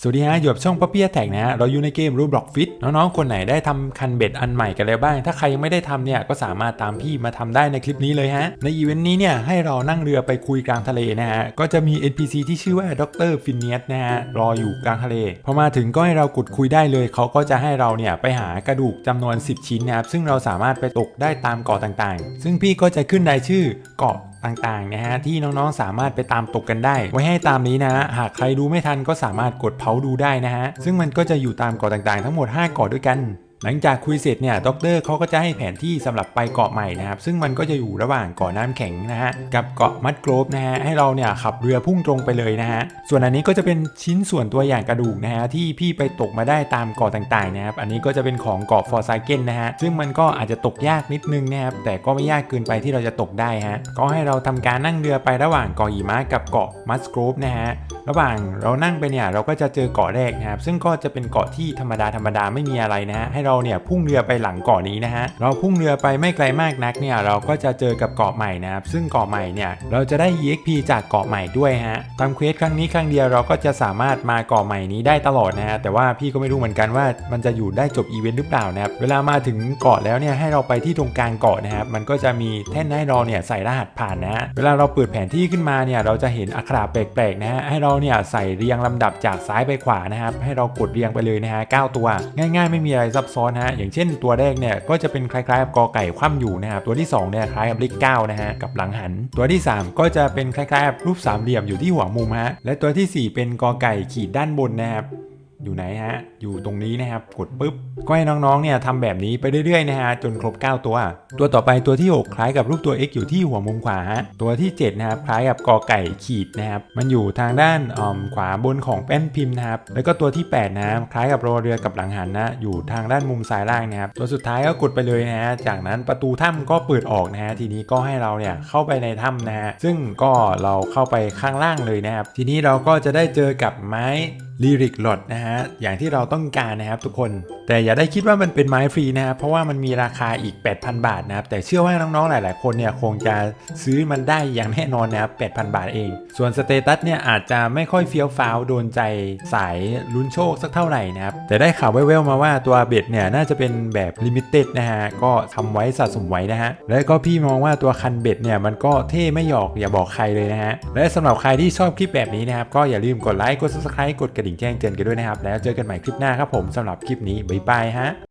สวัสดีฮะอยู่กับช่องป๊อปปี้แท็กนะฮะเราอยู่ในเกมรูบล็อกฟิตน้องๆ คนไหนได้ทำคันเบ็ดอันใหม่กันแล้วบ้าง ถ้าใครยังไม่ได้ทำเนี่ยก็สามารถตามพี่มาทำได้ในคลิปนี้เลยฮะ ในอีเวนต์นี้เนี่ยให้เรานั่งเรือไปคุยกลางทะเลนะฮะ ก็จะมี NPC ที่ชื่อว่าดรฟินเนียสนะฮะรออยู่กลางทะเล พอมาถึงก็ให้เรากดคุยได้เลย เขาก็จะให้เราเนี่ยไปหากระดูกจำนวน 10 ชิ้นนะครับซึ่งเราสามารถไปตกได้ตามเกาะต่างๆ ซึ่งพี่ก็จะขึ้นรายชื่อเกาะ ต่างๆนะฮะที่น้องๆสามารถไปตามตกกันได้ ไว้ให้ตามนี้นะหากใครดูไม่ทันก็สามารถกดเผาดูได้นะฮะซึ่งมันก็จะอยู่ตามเกาะต่างๆ ทั้งหมด 5 เกาะด้วยกัน หลังจากคุยเสร็จเนี่ยด็อกเตอร์เขาก็จะให้แผนที่สำหรับไปเกาะใหม่นะครับ ซึ่งมันก็จะอยู่ระหว่างเกาะน้ำแข็งนะฮะ กับเกาะมัดโกรบนะฮะ ให้เราเนี่ยขับเรือพุ่งตรงไปเลยนะฮะ ส่วนอันนี้ก็จะเป็นชิ้นส่วนตัวอย่างกระดูกนะฮะ ที่พี่ไปตกมาได้ตามเกาะต่างๆนะครับ อันนี้ก็จะเป็นของเกาะฟอร์ไซเกนนะฮะ ซึ่งมันก็อาจจะตกยากนิดนึงนะครับ แต่ก็ไม่ยากเกินไปที่เราจะตกได้ฮะ ก็ให้เราทำการนั่งเรือไประหว่างเกาะหิมะกับเกาะมัสโกรบนะฮะ ระหว่างเรานั่งไปเนี่ยเราก็จะเจอเกาะแรกนะครับซึ่งก็จะเป็นเกาะที่ธรรมดาธรรมดาไม่มีอะไรนะฮะให้เราเนี่ยพุ่งเรือไปหลังเกาะนี้นะฮะเราพุ่งเรือไปไม่ไกลมากนักเนี่ยเราก็จะเจอกับเกาะใหม่นะครับซึ่งเกาะใหม่เนี่ยเราจะได้ EXP จากเกาะใหม่ด้วยฮะทำเควสครั้งนี้ครั้งเดียวเราก็จะสามารถมาเกาะใหม่นี้ได้ตลอดนะฮะแต่ว่าพี่ก็ไม่รู้เหมือนกันว่ามันจะอยู่ได้จบอีเวนต์หรือเปล่านะครับเวลามาถึงเกาะแล้วเนี่ยให้เราไปที่ตรงกลางเกาะนะครับมันก็จะมีแท่นให้เราเนี่ยใส่รหัสผ่านนะฮะเวลาเราเปิดแผนที่ขึ้นมาเนี่ยเราจะเห็นอักขระแปลกๆนะฮะให้เราเนี่ยใส่เรียงลำดับจากซ้ายไปขวานะครับให้เรากดเรียงไปเลยนะฮะ9ตัว ง่าย ๆ ไม่มีอะไรซับซ้อนฮะอย่างเช่นตัวแรกเนี่ยก็จะเป็นคล้ายๆกับกอไก่คว่ำอยู่นะครับตัวที่2เนี่ยคล้ายกับเลข9นะฮะกับหลังหัน ตัวที่ 3 ก็จะเป็นคล้ายๆกับรูปสามเหลี่ยมอยู่ที่หัวมุมฮะและตัวทีสี่4 เป็นกอไก่ขีดด้านบนนะครับ อยู่ไหนฮะ อยู่ตรงนี้นะครับ กดปุ๊บ ก็ให้น้องๆ เนี่ยทำแบบนี้ไปเรื่อยๆ นะฮะ จนครบ 9 ตัว ตัวต่อไปตัวที่ 6 คล้ายกับรูปตัว X อยู่ที่หัวมุมขวาฮะ ตัวที่ 7 นะครับ คล้ายกับกอไก่ขีดนะครับ มันอยู่ทางด้านอ่อมขวาบนของแป้นพิมพ์นะครับ แล้วก็ตัวที่ 8 นะครับ คล้ายกับรอเรือกับหลังหันนะ อยู่ทางด้านมุมซ้ายล่างนะครับ ตัวสุดท้ายก็กดไปเลยนะฮะ จากนั้นประตูถ้ำก็เปิดออกนะฮะ ทีนี้ก็ให้เราเนี่ยเข้าไปในถ้ำนะฮะ ซึ่งก็เราเข้าไปข้างล่างเลยนะครับ ทีนี้เราก็จะได้เจอกับไม้ ลิริกหลดนะฮะอย่างที่เราต้องการนะครับทุกคน แต่อย่าได้คิดว่ามันเป็นไม้ฟรีนะครับเพราะว่ามันมีราคาอีก 8,000 บาทนะครับแต่เชื่อว่าน้องๆหลาย ๆ คนเนี่ยคงจะซื้อมันได้อย่างแน่นอนนะครับ8,000 บาทเอง ส่วนสเตตัสเนี่ยอาจจะไม่ค่อยเฟี้ยวฟ้าวโดนใจสายลุ้นโชคสักเท่าไหร่นะครับแต่ได้ข่าวแว่วๆมาว่าตัวเบ็ดเนี่ยน่าจะเป็นแบบลิมิเต็ดนะฮะก็ทำไว้สะสมไว้นะฮะแล้วก็พี่มองว่าตัวคันเบ็ดเนี่ยมันก็เท่ไม่หยอกอย่าบอกใครเลยนะฮะและสำหรับใครที่ชอบคลิปแบบนี้นะครับก็อย่าลืมกดไลค์กด subscribe กดกระดิ่งแจ้งเตือนกันด้วยนะครับ แล้วเจอกันใหม่คลิปหน้าครับผมสำหรับคลิปนี้บ๊ายบายฮะ